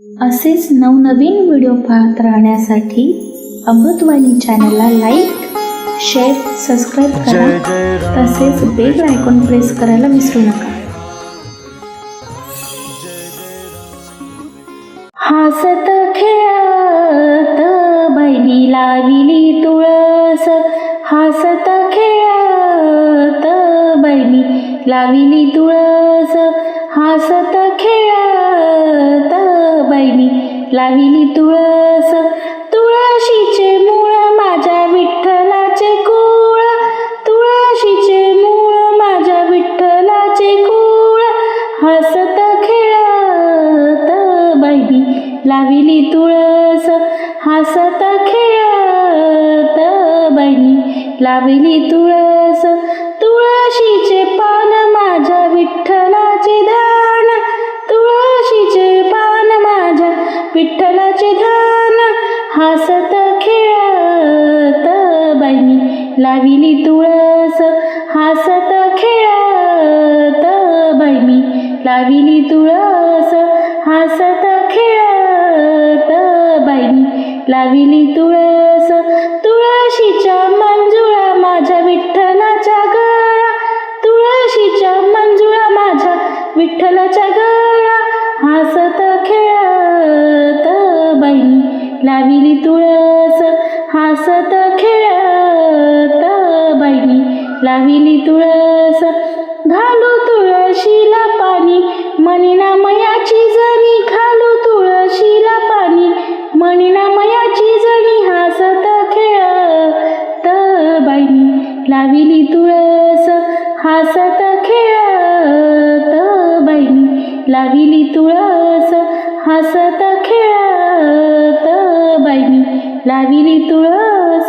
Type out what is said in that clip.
असेच नवनवीन व्हिडिओ पाहत राहण्यासाठी अमृतवाणी चॅनलला लाईक शेअर सबस्क्राईब करा. तसेच बेल आयकॉन प्रेस करायला विसरू नका. हसत खेळत बहिणी लाविली तुळस. हसत खेळत बहिणी लाविली तुळस. हसत खेळत बहिणी. लाविली तुळस तुळशीचे मूळ माझ्या विठ्ठलाचे कुळ. तुळशीचे मूळ माझ्या विठ्ठलाचे कुळ. हसत खेळत बाईनी लाविली तुळस हसत खेळत बाईनी लाविली तुळस तुळशीचे पान माझ्या विठ्ठल हसत खेळत बाईनी लाविली तुळस. हसत खेळत बाईनी लाविली तुळस. हसत खेळत बाईनी लाविली तुळस. तुळशीच्या मंजुळा माझ्या विठ्ठलाच्या गळा. तुळशीच्या मंजुळा माझ्या विठ्ठलाच्या गळा. हसत खेळा लाविली तुळस. हसत खेळत बाईनी लाविली तुळस. घालू तुळशीला पाणी. मणिना मयाची जणी घालू तुळशीला पाणी. मणिना मयाची जणी हसत खेळत बाईनी लाविली तुळस. हसत खेळत बाईनी लाविली तुळस. हसत लाविली तुळस